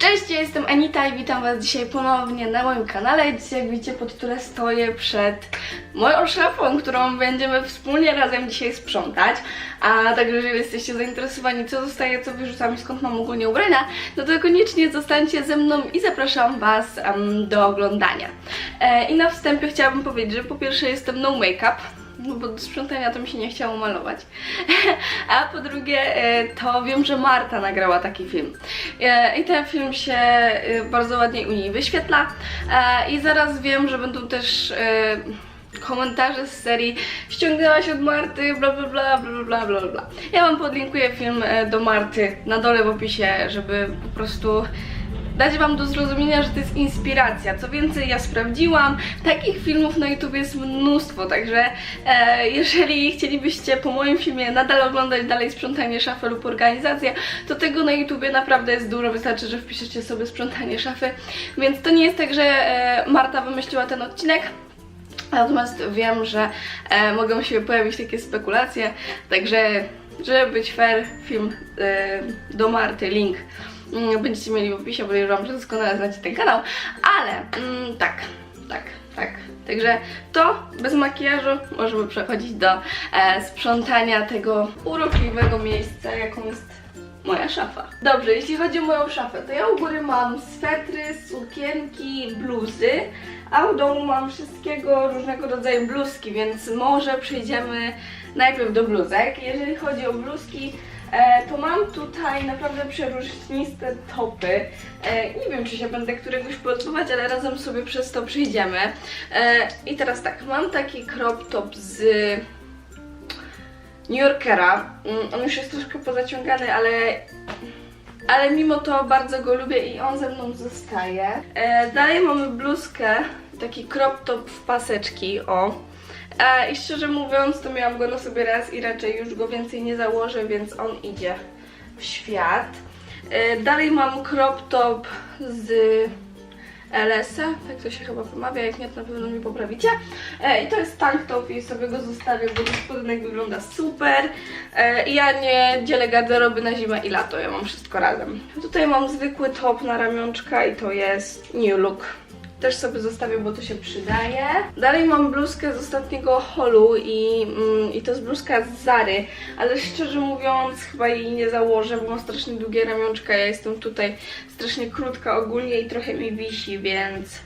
Cześć, ja jestem Anita i witam Was dzisiaj ponownie na moim kanale. Dzisiaj jak widzicie pod które stoję przed moją szafą, którą będziemy wspólnie razem dzisiaj sprzątać. A także jeżeli jesteście zainteresowani co zostaje, co wyrzucam i skąd mam ogólnie ubrania, no to koniecznie zostańcie ze mną i zapraszam Was em, do oglądania. E, I na wstępie chciałabym powiedzieć, że po pierwsze jestem no make-up, no bo do sprzątania to mi się nie chciało malować. A po drugie, e, to wiem, że Marta nagrała taki film. E, I ten film się e, bardzo ładnie u niej wyświetla. I zaraz wiem, że będą też komentarze z serii ściągnęłaś od Marty, bla bla bla bla bla bla bla. Ja wam podlinkuję film do Marty na dole w opisie, żeby po prostu dać Wam do zrozumienia, że to jest inspiracja. Co więcej, ja sprawdziłam, takich filmów na YouTube jest mnóstwo, także e, jeżeli chcielibyście po moim filmie nadal oglądać dalej sprzątanie szafy lub organizację, to tego na YouTubie naprawdę jest dużo, wystarczy, że wpiszecie sobie sprzątanie szafy, więc to nie jest tak, że e, Marta wymyśliła ten odcinek, Natomiast wiem, że e, mogą się pojawić takie spekulacje, także żeby być fair, film e, do Marty, link będziecie mieli w opisie, bo wam, że doskonale znacie ten kanał, ale mm, tak, tak, tak. Także to bez makijażu możemy przechodzić do e, sprzątania tego urokliwego miejsca, jaką jest moja szafa. Dobrze, jeśli chodzi o moją szafę, to ja u góry mam swetry, sukienki, bluzy, a u domu mam wszystkiego różnego rodzaju bluzki, więc może przejdziemy najpierw do bluzek. Jeżeli chodzi o bluzki, e, to mam tutaj naprawdę przeróżniste topy. E, nie wiem, czy się będę któregoś podobać, ale razem sobie przez to przejdziemy. E, I teraz tak, mam taki crop top z New Yorkera. Mm, On już jest troszkę pozaciągany, ale ale mimo to bardzo go lubię i on ze mną zostaje. E, dalej mamy bluzkę, taki crop top w paseczki, o. E, I szczerze mówiąc, to miałam go na sobie raz i raczej już go więcej nie założę, więc on idzie w świat. E, dalej mam crop top z LS-a, tak to się chyba wymawia, jak nie, to na pewno mi poprawicie. E, I to jest tank top i sobie go zostawię, bo spodenek wygląda super. E, ja nie dzielę garderoby na zimę i lato, ja mam wszystko razem. Tutaj mam zwykły top na ramionczka i to jest New Look. Też sobie zostawię, bo to się przydaje. Dalej mam bluzkę z ostatniego holu i, mm, i to jest bluzka z Zary, ale szczerze mówiąc chyba jej nie założę, bo mam strasznie długie ramionczka, ja jestem tutaj strasznie krótka ogólnie i trochę mi wisi, więc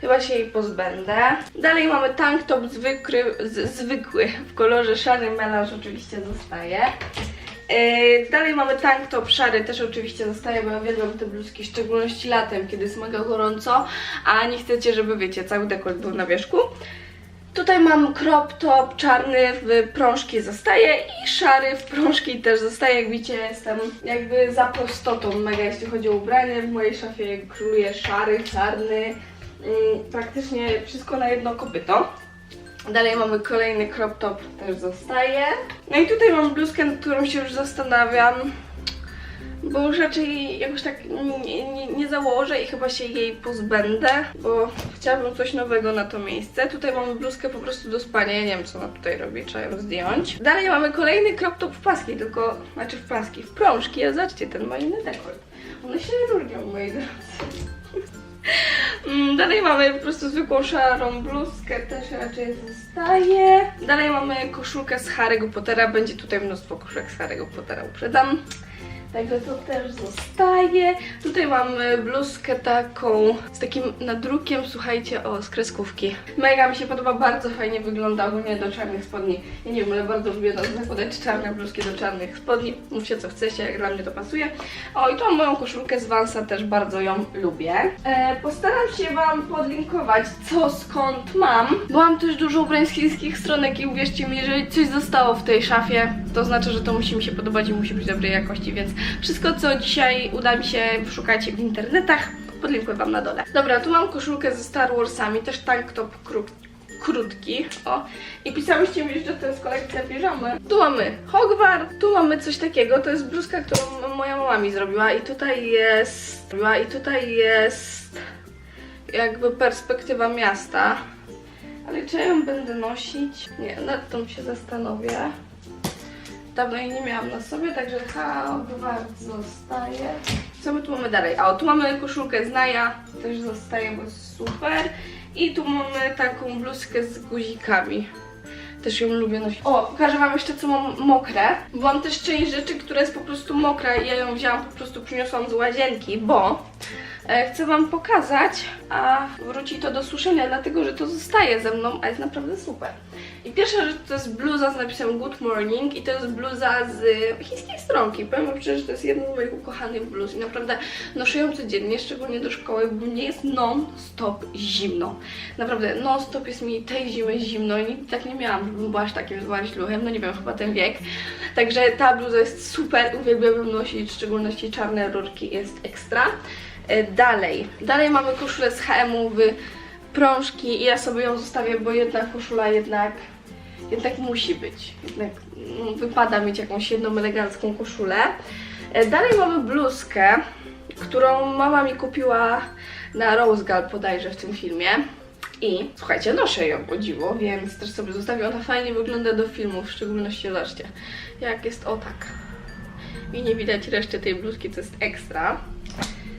chyba się jej pozbędę. Dalej mamy tank top zwykły, z, zwykły w kolorze szary, melanż oczywiście zostaje. Yy, dalej mamy tank top szary, też oczywiście zostaje, bo ja uwielbiam te bluzki, w szczególności latem, kiedy jest mega gorąco, a nie chcecie, żeby wiecie, cały dekolt był na wierzchu. Tutaj mam crop top czarny w prążki zostaje i szary w prążki też zostaje. Jak widzicie, jestem jakby za prostotą mega, jeśli chodzi o ubranie. W mojej szafie króluje szary, czarny, mm, praktycznie wszystko na jedno kopyto. Dalej mamy kolejny crop top, też zostaje. No i tutaj mam bluzkę, nad którą się już zastanawiam, bo już raczej jakoś tak nie, nie, nie założę i chyba się jej pozbędę, bo chciałabym coś nowego na to miejsce. Tutaj mamy bluzkę po prostu do spania, ja nie wiem co ona tutaj robi, trzeba ją zdjąć. Dalej mamy kolejny crop top w paski, tylko, znaczy w paski, w prążki, ale zobaczcie, ten ma inny dekolt. One się różnią, moi drodzy. Mm, Dalej mamy po prostu zwykłą szarą bluzkę, też raczej zostaje. Dalej mamy koszulkę z Harry'ego Pottera, będzie tutaj mnóstwo koszulek z Harry'ego Pottera, uprzedzam. Także to też zostaje. Tutaj mamy bluzkę taką z takim nadrukiem, słuchajcie, o, z kreskówki. Mega mi się podoba, bardzo fajnie wygląda ogólnie do czarnych spodni. Ja nie wiem, ale bardzo lubię zakładać czarne bluzki do czarnych spodni. Mówcie co chcecie, jak dla mnie to pasuje. O, i tą moją koszulkę z Vansa też bardzo ją lubię. E, postaram się Wam podlinkować, co skąd mam. Bo mam też dużo ubrań z chińskich stronek i uwierzcie mi, jeżeli coś zostało w tej szafie, to znaczy, że to musi mi się podobać i musi być dobrej jakości, więc wszystko, co dzisiaj uda mi się szukać w internetach, podlinkuję Wam na dole. Dobra, tu mam koszulkę ze Star Warsami, też tank top kró krótki, o. I pisałyście mi, że to jest kolekcja piżamy. Tu mamy Hogwarts, tu mamy coś takiego, to jest bluzka, którą moja mama mi zrobiła i tutaj jest... I tutaj jest jakby perspektywa miasta. Ale czy ją będę nosić? Nie, nad tą się zastanowię. Dawno jej nie miałam na sobie, także Hogwarts zostaje. Co my tu mamy dalej? A o, tu mamy koszulkę z Naja, też zostaje, bo jest super. I tu mamy taką bluzkę z guzikami. Też ją lubię nosić. O, pokażę wam jeszcze co mam mokre. Bo mam też część rzeczy, która jest po prostu mokra i ja ją wzięłam, po prostu przyniosłam z łazienki, bo chcę wam pokazać, a wróci to do suszenia, dlatego że to zostaje ze mną, a jest naprawdę super. I pierwsza rzecz to jest bluza z napisem Good Morning i to jest bluza z chińskiej stronki. Powiem wam szczerze, że to jest jedna z moich ukochanych bluz i naprawdę noszę ją codziennie, szczególnie do szkoły, bo mnie jest non-stop zimno. Naprawdę non-stop jest mi tej zimy zimno i nigdy tak nie miałam, żebym była aż takim złaźluchem, no nie wiem, chyba ten wiek. Także ta bluza jest super, uwielbiam ją nosić, w szczególności czarne rurki jest ekstra. E, Dalej, dalej mamy koszulę z H&M-u w prążki i ja sobie ją zostawię, bo jedna koszula jednak jednak musi być. Jednak mm, wypada mieć jakąś jedną elegancką koszulę. E, Dalej mamy bluzkę, którą mama mi kupiła na Rose Gal bodajże w tym filmie. I słuchajcie, noszę ją o dziwo, więc też sobie zostawię. Ona fajnie wygląda do filmu, w szczególności zobaczcie, jak jest o tak. I nie widać reszty tej bluzki, co jest ekstra.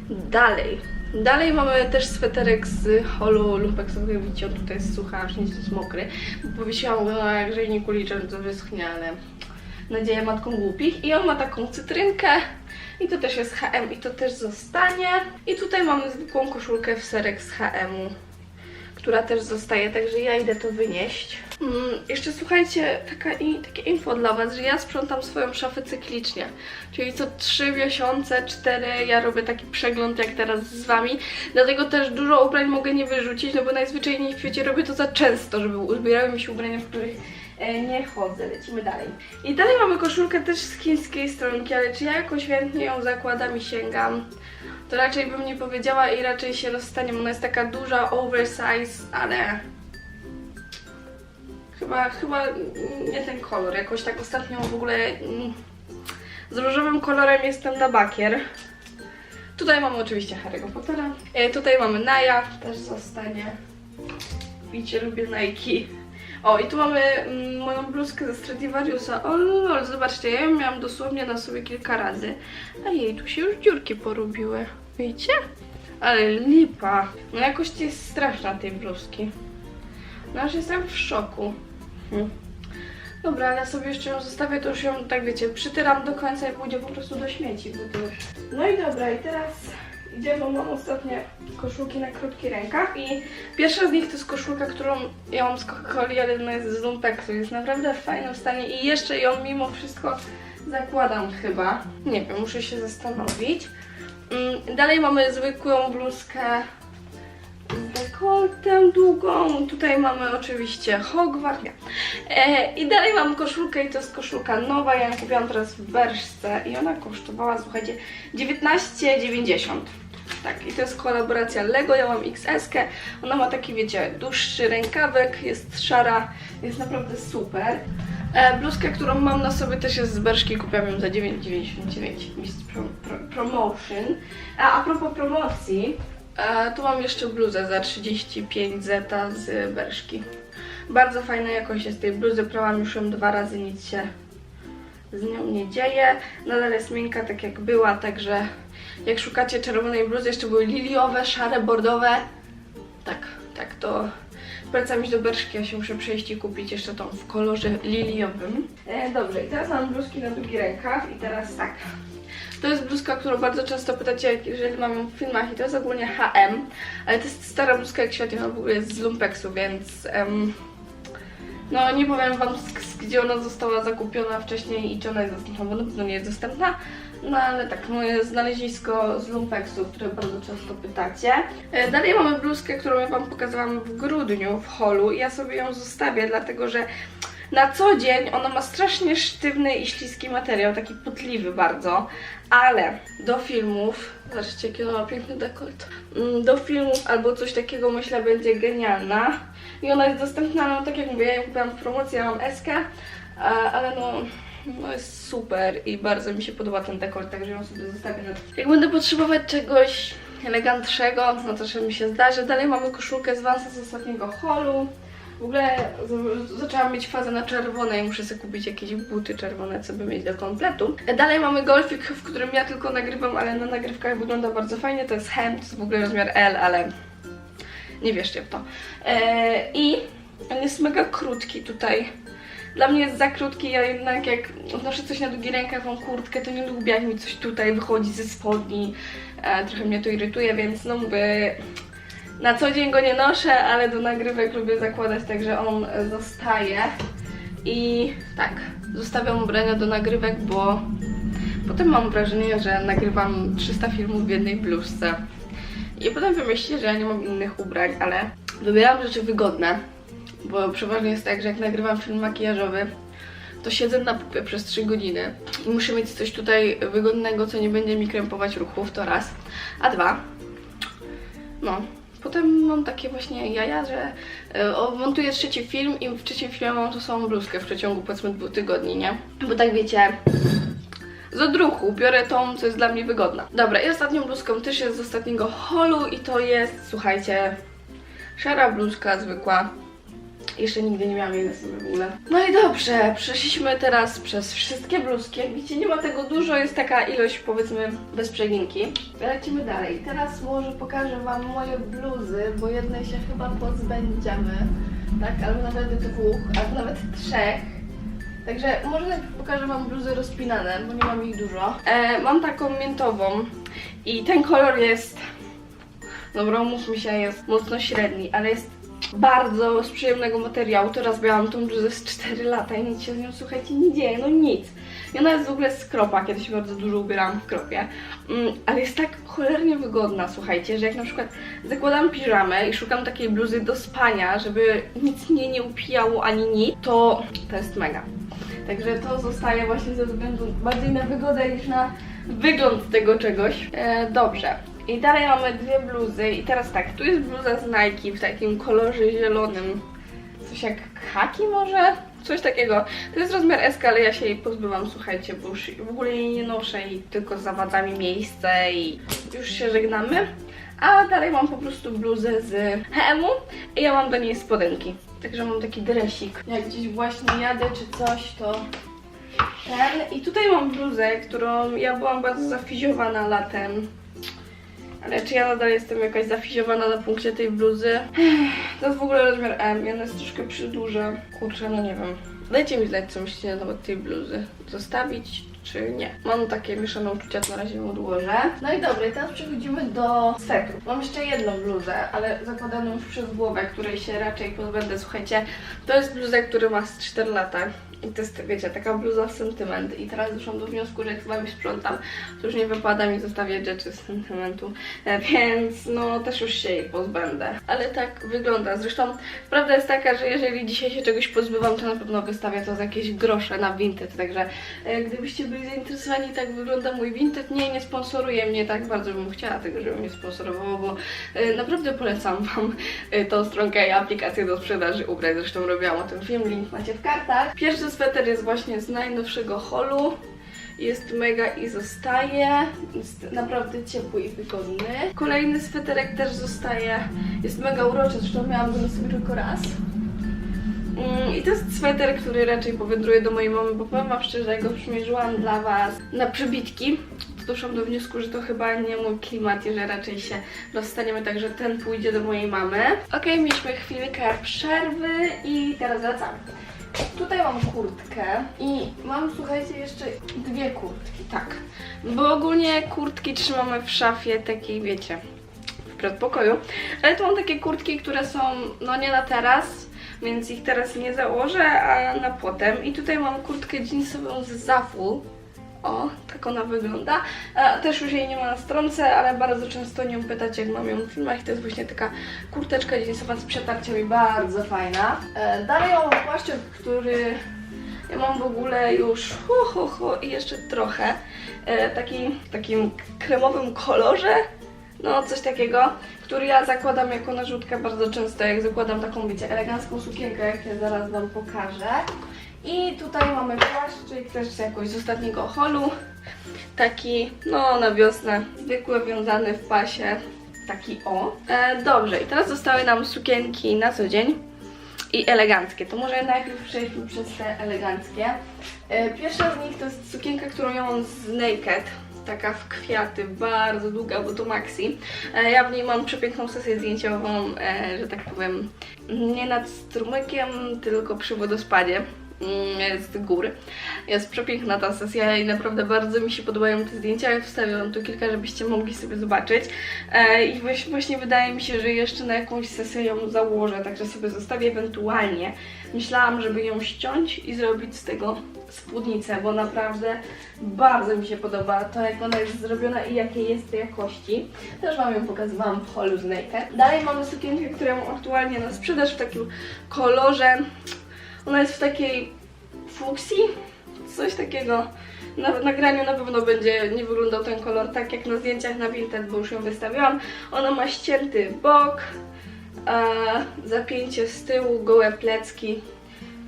Dalej. Dalej mamy też sweterek z holu lumpexowego, widzicie, on tutaj jest sucha, aż nic jest mokry. Powiesiłam go na grzejniku licząc, że wyschnie, ale nadzieja matką głupich. I on ma taką cytrynkę i to też jest H&M i to też zostanie. I tutaj mamy zwykłą koszulkę w serek z H&M-u która też zostaje, także ja idę to wynieść. Mm, jeszcze słuchajcie, taka i, takie info dla Was, że ja sprzątam swoją szafę cyklicznie, czyli co 3 miesiące, 4 ja robię taki przegląd jak teraz z Wami, dlatego też dużo ubrań mogę nie wyrzucić, no bo najzwyczajniej w świecie robię to za często, żeby uzbierały mi się ubrania, w których e, nie chodzę. Lecimy dalej. I dalej mamy koszulkę też z chińskiej stronki, ale czy ja jakoś chętnie ją zakładam i sięgam? To raczej bym nie powiedziała i raczej się rozstaniemy. Ona jest taka duża, oversize, ale chyba, chyba nie ten kolor. Jakoś tak ostatnio w ogóle mm, z różowym kolorem jestem na bakier. Tutaj mamy oczywiście Harry'ego Pottera. E, tutaj mamy Naya, też zostanie. Widzicie, lubię Nike. O, i tu mamy mm, moją bluzkę ze Stradivariusa. O, lol, zobaczcie, ja ją miałam dosłownie na sobie kilka razy. A jej, tu się już dziurki porobiły. Widzicie? Ale lipa. No jakoś jest straszna tej bluzki. No aż jestem w szoku. Hm. Dobra, ale sobie jeszcze ją zostawię, to już ją, tak wiecie, przytyram do końca i pójdzie po prostu do śmieci, bo to już... No i dobra, i teraz idziemy, bo mam ostatnie koszulki na krótkich rękach i pierwsza z nich to jest koszulka, którą ja mam z Coca-Coli, ale ona jest z Lumpeksu, jest naprawdę w fajnym stanie i jeszcze ją mimo wszystko zakładam chyba. Nie wiem, muszę się zastanowić. Mm, Dalej mamy zwykłą bluzkę z dekoltem długą. Tutaj mamy oczywiście Hogwart. E, I dalej mam koszulkę i to jest koszulka nowa. Ja ją kupiłam teraz w Berszce i ona kosztowała, słuchajcie, 19,90. Tak, i to jest kolaboracja Lego, ja mam XS. -kę. Ona ma taki, wiecie, dłuższy rękawek, jest szara, jest naprawdę super. E, bluzkę, którą mam na sobie też jest z Berszki, kupiłam ją za 9,99 Mistrz pro, pro, Promotion. A, a propos promocji, e, tu mam jeszcze bluzę za 35 zeta z Berszki. Bardzo fajna jakość jest tej bluzy, prałam już ją dwa razy, nic się z nią nie dzieje. Nadal jest miękka tak jak była, także jak szukacie czerwonej bluzy, jeszcze były liliowe, szare, bordowe. Tak, tak, to polecam iść do Berszki, ja się muszę przejść i kupić jeszcze tą w kolorze liliowym. E, dobrze, i teraz mam bluzki na długi rękaw i teraz tak. To jest bluzka, którą bardzo często pytacie, jeżeli mam ją w filmach i to jest ogólnie H&M, ale to jest stara bluzka jak świat, ona w ogóle jest z Lumpeksu, więc... em, no nie powiem wam, gdzie ona została zakupiona wcześniej i czy ona jest dostępna, bo pewno nie jest dostępna. No ale tak, moje znalezisko z Lumpeksu, które bardzo często pytacie. E, Dalej mamy bluzkę, którą ja wam pokazałam w grudniu w holu. I ja sobie ją zostawię, dlatego że na co dzień ona ma strasznie sztywny i śliski materiał, taki putliwy bardzo, ale do filmów, zobaczcie jaki ona ma piękny dekolt, Mm, do filmów albo coś takiego myślę będzie genialna. I ona jest dostępna, no tak jak mówię, ja ją kupiłam w promocji, ja mam a- ale no, no jest super i bardzo mi się podoba ten dekolt, także ją sobie zostawię. na- Jak będę potrzebować czegoś elegantszego, no to że mi się zdarzy. Dalej mamy koszulkę z Vansa z ostatniego holu. W ogóle zaczęłam mieć fazę na czerwone i muszę sobie kupić jakieś buty czerwone, co by mieć do kompletu. Dalej mamy golfik, w którym ja tylko nagrywam, ale na nagrywkach wygląda bardzo fajnie. To jest hem, to jest w ogóle rozmiar L, ale nie wierzcie w to. E, I on jest mega krótki tutaj. Dla mnie jest za krótki, ja jednak jak noszę coś na długi rękaw, mam kurtkę, to nie lubię jak mi coś tutaj wychodzi ze spodni. E, trochę mnie to irytuje, więc no mówię, na co dzień go nie noszę, ale do nagrywek lubię zakładać, także on zostaje. I tak, zostawiam ubrania do nagrywek, bo potem mam wrażenie, że nagrywam 300 filmów w jednej bluzce. I potem wymyślicie, że ja nie mam innych ubrań, ale wybieram rzeczy wygodne, bo przeważnie jest tak, że jak nagrywam film makijażowy, to siedzę na pupie przez 3 godziny i muszę mieć coś tutaj wygodnego, co nie będzie mi krępować ruchów, to raz. A dwa, no, potem mam takie właśnie jaja, że e, montuję trzeci film i w trzecim filmie mam tą samą bluzkę w przeciągu powiedzmy dwóch tygodni, nie? Bo tak wiecie, z odruchu biorę tą, co jest dla mnie wygodna. Dobra, i ostatnią bluzką też jest z ostatniego holu i to jest, słuchajcie, szara bluzka zwykła. Jeszcze nigdy nie miałam jej na sobie w ogóle. No i dobrze, przeszliśmy teraz przez wszystkie bluzki. Jak widzicie, nie ma tego dużo, jest taka ilość powiedzmy bez przeginki. Lecimy dalej. Teraz może pokażę Wam moje bluzy, bo jednej się chyba pozbędziemy. Tak, albo nawet dwóch, albo nawet trzech. Także może najpierw pokażę Wam bluzy rozpinane, bo nie mam ich dużo. E, mam taką miętową i ten kolor jest, dobra, umówmy się, jest mocno średni, ale jest bardzo z przyjemnego materiału. Teraz miałam tą bluzę z 4 lata i nic się z nią, słuchajcie, nie dzieje, no nic. I ona jest w ogóle z kropa, kiedyś bardzo dużo ubierałam w kropie, mm, ale jest tak cholernie wygodna, słuchajcie, że jak na przykład zakładam piżamę i szukam takiej bluzy do spania, żeby nic mnie nie upijało ani nic, to to jest mega. Także to zostaje właśnie ze względu bardziej na wygodę niż na wygląd tego czegoś. E, dobrze. I dalej mamy dwie bluzy i teraz tak, tu jest bluza z Nike w takim kolorze zielonym. Coś jak khaki może? Coś takiego. To jest rozmiar SK, ale ja się jej pozbywam, słuchajcie, bo już w ogóle jej nie noszę i tylko zawadza mi miejsce i już się żegnamy. A dalej mam po prostu bluzę z H&M i ja mam do niej spodenki. Także mam taki dresik. Jak gdzieś właśnie jadę czy coś, to ten. I tutaj mam bluzę, którą ja byłam bardzo zafizjowana latem. Ale czy ja nadal jestem jakaś zafizjowana na punkcie tej bluzy? To jest w ogóle rozmiar M i ona jest troszkę przyduża. Kurczę, no nie wiem. Dajcie mi znać, co myślicie na temat tej bluzy. Zostawić czy nie? Mam takie mieszane uczucia, na razie ją odłożę. No i dobra, teraz przechodzimy do swetu. Mam jeszcze jedną bluzę, ale zakładaną już przez głowę, której się raczej pozbędę. Słuchajcie, to jest bluza, która ma z 4 lata. I to jest, wiecie, taka bluza w sentyment. I teraz doszłam do wniosku, że jak z wami sprzątam, to już nie wypada mi zostawiać rzeczy z sentymentu. E, Więc no też już się jej pozbędę. Ale tak wygląda. Zresztą prawda jest taka, że jeżeli dzisiaj się czegoś pozbywam, to na pewno wystawię to za jakieś grosze na Vinted. Także e, gdybyście byli zainteresowani, tak wygląda mój Vinted. Nie, nie sponsoruje mnie tak bardzo bym chciała tego, żeby mnie sponsorowało, bo e, naprawdę polecam Wam tą stronkę i aplikację do sprzedaży ubrań. Zresztą robiłam o tym film, link macie w kartach. Pierwszy sweter jest właśnie z najnowszego holu. Jest mega i zostaje. Jest naprawdę ciepły i wygodny. Kolejny sweterek też zostaje. Jest mega uroczy, zresztą miałam go sobie tylko raz. Mm, I to jest sweter, który raczej powędruje do mojej mamy, bo powiem wam szczerze, jak go przymierzyłam dla was na przybitki, to doszłam do wniosku, że to chyba nie mój klimat i że raczej się rozstaniemy, także ten pójdzie do mojej mamy. Okej, mieliśmy chwilkę przerwy i teraz wracamy. Tutaj mam kurtkę i mam, słuchajcie, jeszcze dwie kurtki, tak. Bo ogólnie kurtki trzymamy w szafie takiej, wiecie, w przedpokoju. Ale tu mam takie kurtki, które są, no nie na teraz, więc ich teraz nie założę, a na potem. I tutaj mam kurtkę jeansową z Zafu. O, tak ona wygląda. A, też już jej nie ma na stronce, ale bardzo często nią pytacie, jak mam ją w filmach. To jest właśnie taka kurteczka jeansowa z przetarciem i bardzo fajna. E, dalej mam płaszczyk, który ja mam w ogóle już ho, ho, ho i jeszcze trochę. E, taki, w takim kremowym kolorze. No, coś takiego, który ja zakładam jako narzutkę bardzo często, jak zakładam taką, wiecie, elegancką sukienkę, jak ja zaraz Wam pokażę. I tutaj mamy płaszczyk też jakoś z ostatniego holu. Taki, no na wiosnę, zwykły, wiązany w pasie. Taki o. E, dobrze, i teraz zostały nam sukienki na co dzień. i eleganckie. To może najpierw przejdźmy przez te eleganckie. E, Pierwsza z nich to jest sukienka, którą ja mam z Naked. Taka w kwiaty, bardzo długa, bo to maxi. E, Ja w niej mam przepiękną sesję zdjęciową, e, że tak powiem, nie nad strumykiem, tylko przy wodospadzie z góry. Jest przepiękna ta sesja i naprawdę bardzo mi się podobają te zdjęcia. Ja wstawiłam tu kilka, żebyście mogli sobie zobaczyć. E, I właśnie, wydaje mi się, że jeszcze na jakąś sesję ją założę, także sobie zostawię ewentualnie. Myślałam, żeby ją ściąć i zrobić z tego spódnicę, bo naprawdę bardzo mi się podoba to, jak ona jest zrobiona i jakiej jest jakości. Też Wam ją pokazywałam w holu z Naked. Dalej mamy sukienkę, którą aktualnie na sprzedaż w takim kolorze. Ona jest w takiej fuksji, coś takiego. Na nagraniu na pewno będzie nie wyglądał ten kolor tak jak na zdjęciach na Vinted, bo już ją wystawiłam. Ona ma ścięty bok, e, zapięcie z tyłu, gołe plecki.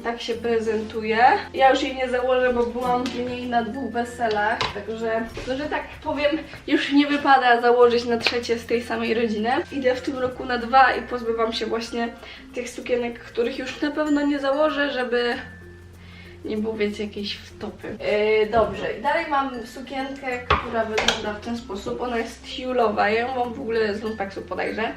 Tak się prezentuje. Ja już jej nie założę, bo byłam w niej na dwóch weselach, także, no, że tak powiem, już nie wypada założyć na trzecie z tej samej rodziny. Idę w tym roku na dwa i pozbywam się właśnie tych sukienek, których już na pewno nie założę, żeby nie było, wiecie, jakiejś wtopy. Yy, dobrze, i dalej mam sukienkę, która wygląda w ten sposób. Ona jest tiulowa, ja ją mam w ogóle z lumpeksu podajże.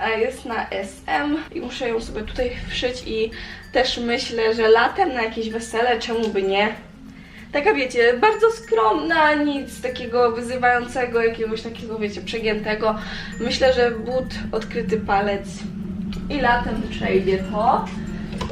E, Jest na SM i muszę ją sobie tutaj wszyć i też myślę, że latem na jakieś wesele, czemu by nie? Taka wiecie, bardzo skromna, nic takiego wyzywającego, jakiegoś takiego wiecie, przegiętego. Myślę, że but, odkryty palec i latem przejdzie to.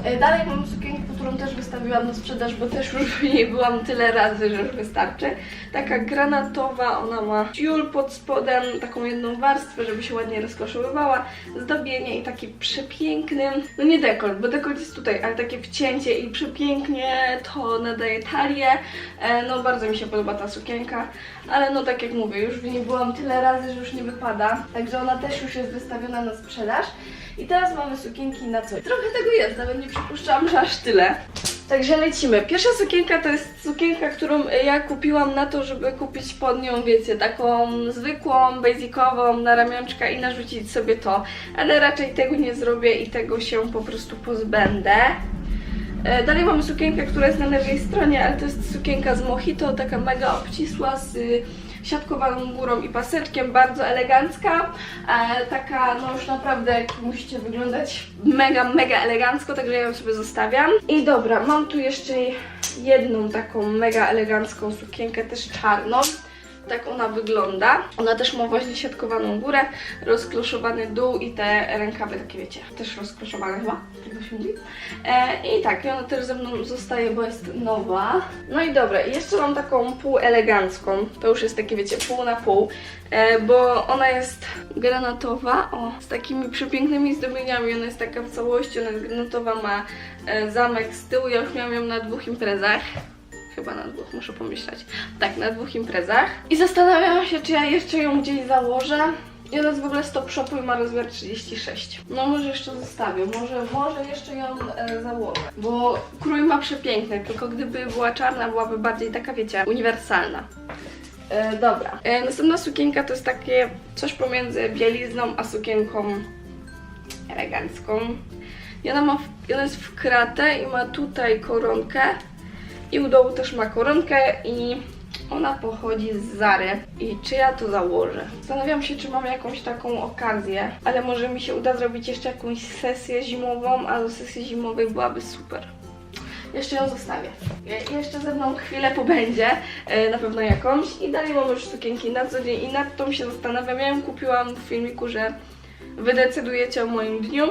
E, Dalej mam sukienkę, którą też wystawiłam na sprzedaż, bo też już w niej byłam tyle razy, że już wystarczy. Taka granatowa, ona ma tiul pod spodem, taką jedną warstwę, żeby się ładnie rozkoszowywała, zdobienie i taki przepiękny, no nie dekolt, bo dekolt jest tutaj, ale takie wcięcie i przepięknie to nadaje talię. E, No bardzo mi się podoba ta sukienka, ale no tak jak mówię, już w niej byłam tyle razy, że już nie wypada, także ona też już jest wystawiona na sprzedaż. I teraz mamy sukienki na coś. Trochę tego jest, nawet nie przypuszczałam, że aż tyle. Także lecimy. Pierwsza sukienka to jest sukienka, którą ja kupiłam na to, żeby kupić pod nią, wiecie, taką zwykłą, basicową na ramionczka i narzucić sobie to. Ale raczej tego nie zrobię i tego się po prostu pozbędę. E, Dalej mamy sukienkę, która jest na lewej stronie, ale to jest sukienka z Mojito, taka mega obcisła z siatkowaną górą i paseczkiem, bardzo elegancka. E, taka, no już naprawdę musicie wyglądać mega, mega elegancko, także ja ją sobie zostawiam. I dobra, mam tu jeszcze jedną taką mega elegancką sukienkę, też czarną. Tak ona wygląda. Ona też ma właśnie siatkowaną górę, rozkloszowany dół i te rękawy takie wiecie, też rozkloszowane chyba, tego się mówi. E, I tak, i ona też ze mną zostaje, bo jest nowa. No i dobra, jeszcze mam taką półelegancką, to już jest takie wiecie, pół na pół, e, bo ona jest granatowa, o, z takimi przepięknymi zdobieniami, ona jest taka w całości, ona jest granatowa, ma e, zamek z tyłu, ja już miałam ją na dwóch imprezach. Chyba na dwóch, muszę pomyśleć. Tak, na dwóch imprezach. I zastanawiałam się, czy ja jeszcze ją gdzieś założę. I ona jest w ogóle stop shopu i ma rozmiar 36. No może jeszcze zostawię, może, może jeszcze ją e, założę. Bo krój ma przepiękny, tylko gdyby była czarna, byłaby bardziej taka, wiecie, uniwersalna. E, dobra. E, następna sukienka to jest takie coś pomiędzy bielizną a sukienką elegancką. I ona, ma w, ona jest w kratę i ma tutaj koronkę. I u dołu też ma koronkę i ona pochodzi z Zary. I czy ja to założę? Zastanawiam się, czy mam jakąś taką okazję, ale może mi się uda zrobić jeszcze jakąś sesję zimową, a do sesji zimowej byłaby super. Jeszcze ją zostawię. Je- Jeszcze ze mną chwilę pobędzie, e, na pewno jakąś. I dalej mam już sukienki na co dzień i nad tą się zastanawiam. Ja ją kupiłam w filmiku, że wy decydujecie o moim dniu.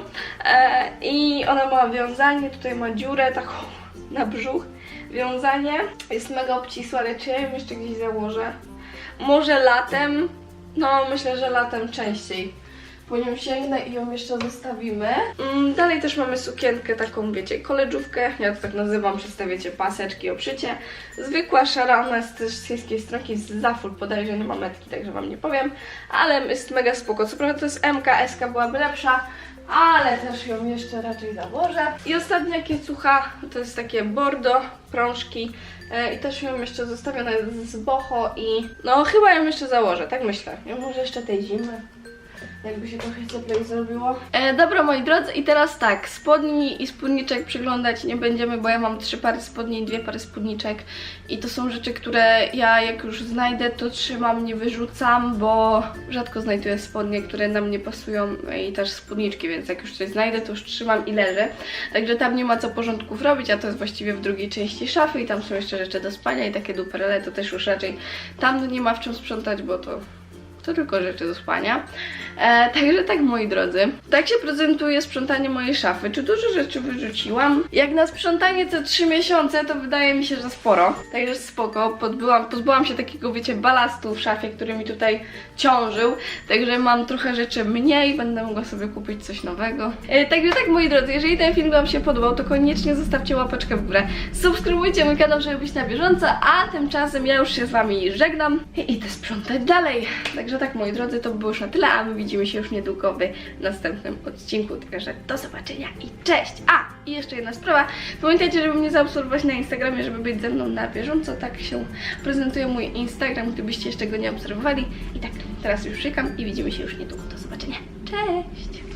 E, I ona ma wiązanie, tutaj ma dziurę taką na brzuch. Wiązanie jest mega obcisłe, ale czy ja ją jeszcze gdzieś założę? Może latem? No, myślę, że latem częściej. Po nią sięgnę i ją jeszcze zostawimy. Mm, dalej też mamy sukienkę taką, wiecie, koleżówkę. Ja to tak nazywam wiecie, paseczki, oprzycie. Zwykła szara, ona jest też z chińskiej stronki, z Zaful bodajże, nie ma metki, także wam nie powiem. Ale jest mega spoko. Co prawda to jest MK, SK byłaby lepsza, ale też ją jeszcze raczej założę. I ostatnia kiecucha to jest takie bordo, prążki. E, I też ją jeszcze zostawiona jest z boho i no chyba ją jeszcze założę, tak myślę. Ja może jeszcze tej zimy. Jakby się trochę cieplej zrobiło. E, dobra moi drodzy i teraz tak, spodni i spódniczek przyglądać nie będziemy, bo ja mam trzy pary spodni i dwie pary spódniczek i to są rzeczy, które ja jak już znajdę to trzymam, nie wyrzucam, bo rzadko znajduję spodnie, które na mnie pasują i też spódniczki, więc jak już coś znajdę to już trzymam i leżę. Także tam nie ma co porządków robić, a to jest właściwie w drugiej części szafy i tam są jeszcze rzeczy do spania i takie duperele, to też już raczej tam nie ma w czym sprzątać, bo to to tylko rzeczy do spania. E, także tak, moi drodzy. Tak się prezentuje sprzątanie mojej szafy. Czy dużo rzeczy wyrzuciłam? Jak na sprzątanie te 3 miesiące, to wydaje mi się, że sporo. Także spoko. Podbyłam, pozbyłam się takiego, wiecie, balastu w szafie, który mi tutaj ciążył. Także mam trochę rzeczy mniej. Będę mogła sobie kupić coś nowego. E, także tak, moi drodzy, jeżeli ten film Wam się podobał, to koniecznie zostawcie łapeczkę w górę. Subskrybujcie mój kanał, żeby być na bieżąco. A tymczasem ja już się z Wami żegnam i idę sprzątać dalej. Także tak, moi drodzy, to by było już na tyle, a my widzimy się już niedługo w następnym odcinku. Także do zobaczenia i cześć! A, i jeszcze jedna sprawa. Pamiętajcie, żeby mnie zaobserwować na Instagramie, żeby być ze mną na bieżąco. Tak się prezentuje mój Instagram, gdybyście jeszcze go nie obserwowali. I tak, teraz już czekam i widzimy się już niedługo. Do zobaczenia. Cześć!